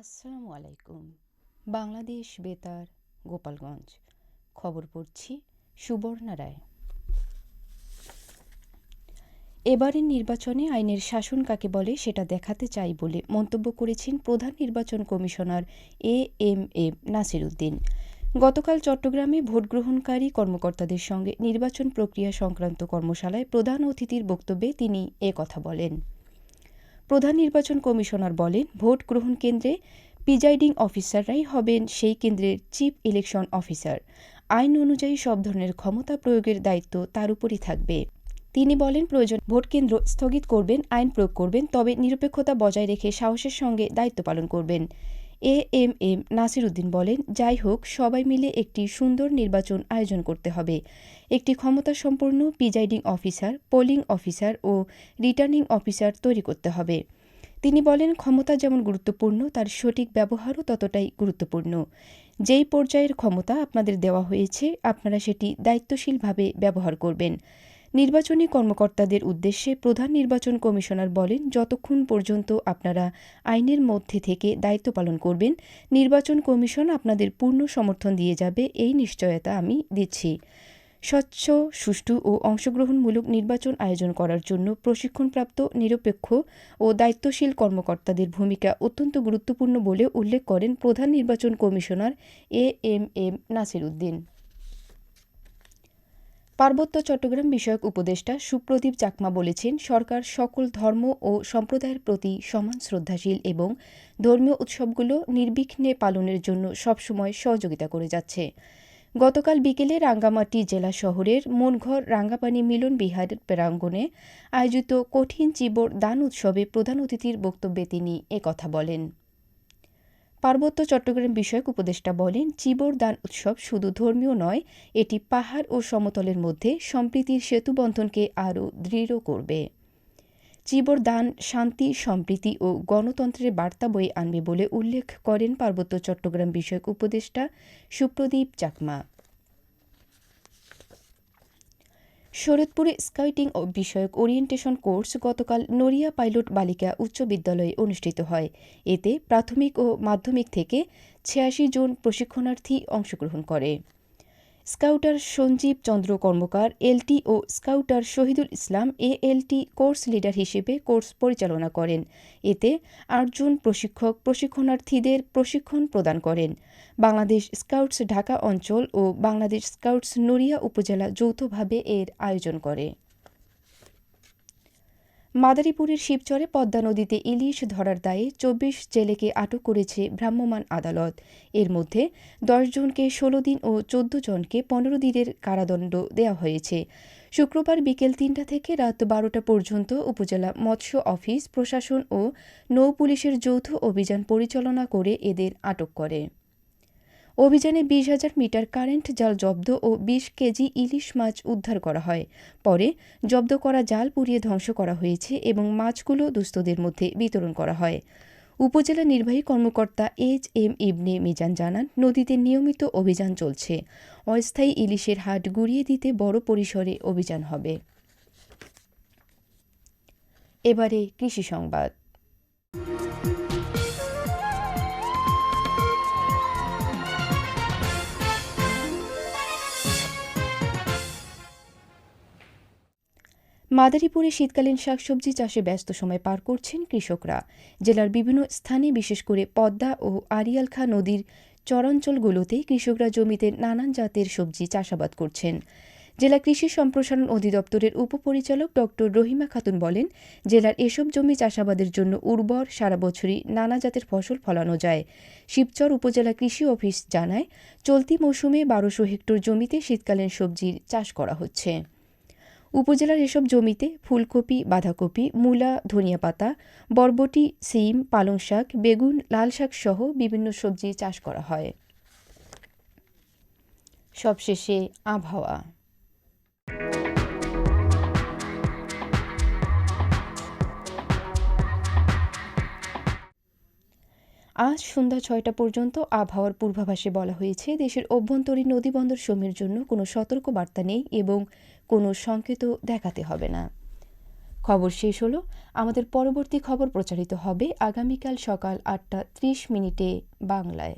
আসসালামু আলাইকুম। বাংলাদেশ বেতার, গোপালগঞ্জ। খবর পড়ছি সুবর্ণা রায়। এবারের নির্বাচনে আইনের শাসন কাকে বলে সেটা দেখাতে চাই বলে মন্তব্য করেছেন প্রধান নির্বাচন commissioner A M M Nasir Uddin. গতকাল চট্টগ্রামে ভোট গ্রহণকারী কর্মকর্তাদের সঙ্গে নির্বাচন প্রক্রিয়া সংক্রান্ত কর্মশালায় প্রধান অতিথির বক্তব্যে তিনি এ কথা বলেন। প্রধান নির্বাচন কমিশনার বলেন, ভোট গ্রহণ কেন্দ্রে প্রিজাইডিং অফিসাররাই হবেন সেই কেন্দ্রের চিফ ইলেকশন অফিসার। আইন অনুযায়ী সব ধরনের ক্ষমতা প্রয়োগের দায়িত্ব তার উপরই থাকবে। তিনি বলেন, প্রয়োজন ভোট কেন্দ্র স্থগিত করবেন, আইন প্রয়োগ করবেন, তবে নিরপেক্ষতা বজায় রেখে সাহসের সঙ্গে দায়িত্ব পালন করবেন। A M M Nasir Uddin বলেন, যাই হোক, সবাই মিলে একটি সুন্দর নির্বাচন আয়োজন করতে হবে। একটি ক্ষমতাসম্পন্ন প্রিজাইডিং অফিসার, পোলিং অফিসার ও রিটার্নিং অফিসার তৈরি করতে হবে। তিনি বলেন, ক্ষমতা যেমন গুরুত্বপূর্ণ, তার সঠিক ব্যবহারও ততটাই গুরুত্বপূর্ণ। যেই পর্যায়ের ক্ষমতা আপনাদের দেওয়া হয়েছে, আপনারা সেটি দায়িত্বশীলভাবে ব্যবহার করবেন। নির্বাচনী কর্মকর্তাদের উদ্দেশ্যে প্রধান নির্বাচন কমিশনার বলেন, যতক্ষণ পর্যন্ত আপনারা আইনের মধ্যে থেকে দায়িত্ব পালন করবেন, নির্বাচন কমিশন আপনাদের পূর্ণ সমর্থন দিয়ে যাবে, এই নিশ্চয়তা আমি দিচ্ছি। স্বচ্ছ, সুষ্ঠু ও অংশগ্রহণমূলক নির্বাচন আয়োজন করার জন্য প্রশিক্ষণপ্রাপ্ত, নিরপেক্ষ ও দায়িত্বশীল কর্মকর্তাদের ভূমিকা অত্যন্ত গুরুত্বপূর্ণ বলে উল্লেখ করেন প্রধান নির্বাচন commissioner A M M Nasir Uddin পার্বত্য চট্টগ্রাম বিষয়ক উপদেষ্টা সুপ্রদীপ চাকমা বলেছেন, সরকার সকল ধর্ম ও সম্প্রদায়ের প্রতি সমান শ্রদ্ধাশীল এবং ধর্মীয় উৎসবগুলো নির্বিঘ্নে পালনের জন্য সবসময় সহযোগিতা করে যাচ্ছে। গতকাল বিকেলে রাঙ্গামাটি জেলা শহরের মনঘর রাঙ্গাপানি মিলন বিহার প্রাঙ্গণে আয়োজিত কঠিন চিবর দান উৎসবে প্রধান অতিথির বক্তব্যে তিনি একথা বলেন। পার্বত্য চট্টগ্রাম বিষয়ক উপদেষ্টা বলেন, চিবর দান উৎসব শুধু ধর্মীয় নয়, এটি পাহাড় ও সমতলের মধ্যে সম্প্রীতির সেতুবন্ধনকে আরও দৃঢ় করবে। চিবর দান শান্তি, সম্প্রীতি ও গণতন্ত্রের বার্তা বয়ে আনবে বলে উল্লেখ করেন পার্বত্য চট্টগ্রাম বিষয়ক উপদেষ্টা সুপ্রদীপ চাকমা। শরৎপুরে স্কাউটিং বিষয়ক ওরিয়েন্টেশন কোর্স গতকাল নড়িয়া পাইলট বালিকা উচ্চ বিদ্যালয়ে অনুষ্ঠিত হয়। এতে প্রাথমিক ও মাধ্যমিক থেকে ছিয়াশি জন প্রশিক্ষণার্থী অংশগ্রহণ করে। স্কাউটার সঞ্জীব চন্দ্র কর্মকার, এলটি ও scouter Shahidul Islam ALT course leader হিসেবে কোর্স পরিচালনা করেন। এতে আটজন প্রশিক্ষক, প্রশিক্ষণার্থীদের প্রশিক্ষণ প্রদান করেন। বাংলাদেশ স্কাউটস ঢাকা অঞ্চল ও বাংলাদেশ স্কাউটস নড়িয়া উপজেলা যৌথভাবে এর আয়োজন করে। মাদারীপুরের শিবচরে পদ্মা নদীতে ইলিশ ধরার দায়ে চব্বিশ জেলেকে আটক করেছে ভ্রাম্যমাণ আদালত। এর মধ্যে জনকে ষোলো দিন ও চোদ্দ জনকে পনেরো দিনের কারাদণ্ড দেওয়া হয়েছে। শুক্রবার বিকেল তিনটা থেকে রাত বারোটা পর্যন্ত উপজেলা মৎস্য অফিস, প্রশাসন ও নৌ পুলিশের যৌথ অভিযান পরিচালনা করে এদের আটক করে। অভিযানে বিশ হাজার মিটার কারেন্ট, জাল জব্দ ও বিশ কেজি ইলিশ মাছ উদ্ধার করা হয়। পরে জব্দ করা জাল পুড়িয়ে ধ্বংস করা হয়েছে এবং মাছগুলো দুস্থদের মধ্যে বিতরণ করা হয়। উপজেলা নির্বাহী কর্মকর্তা এইচ এম ইবনে মিজান জানান, নদীতে নিয়মিত অভিযান চলছে। অস্থায়ী ইলিশের হাট গুড়িয়ে দিতে বড় পরিসরে অভিযান হবে। এবারে কৃষি সংবাদ। মাদারীপুরে শীতকালীন শাকসবজি চাষে ব্যস্ত সময় পার করছেন কৃষকরা। জেলার বিভিন্ন স্থানে বিশেষ করে পদ্মা ও আরিয়ালখা নদীর চরাঞ্চলগুলোতে কৃষকরা জমিতে নানান জাতের সবজি চাষাবাদ করছেন। জেলা কৃষি সম্প্রসারণ অধিদপ্তরের উপপরিচালক ড রহিমা খাতুন বলেন, জেলার এসব জমি চাষাবাদের জন্য উর্বর সারা বছরই নানা জাতের ফসল ফলানো যায়। শিবচর উপজেলা কৃষি অফিস জানায়, চলতি মৌসুমে বারোশো হেক্টর জমিতে শীতকালীন সবজির চাষ করা হচ্ছে। উপজেলার এসব জমিতে ফুলকপি, বাঁধাকপি, মূলা ধনিয়া পাতা বরবটি, সিম, পালং শাক, বেগুন, লাল শাক সহ বিভিন্ন সবজি চাষ করা হয়। সবশেষে আবহাওয়া। আজ সন্ধ্যা ছয়টা পর্যন্ত আবহাওয়ার পূর্বাভাসে বলা হয়েছে, দেশের অভ্যন্তরীণ নদীবন্দর সমূহের জন্য কোনো সতর্ক বার্তা নেই এবং কোনো সংকেতও দেখাতে হবে না। খবর শেষ হলো। আমাদের পরবর্তী খবর প্রচারিত হবে আগামীকাল সকাল আটটা ত্রিশ মিনিটে বাংলায়।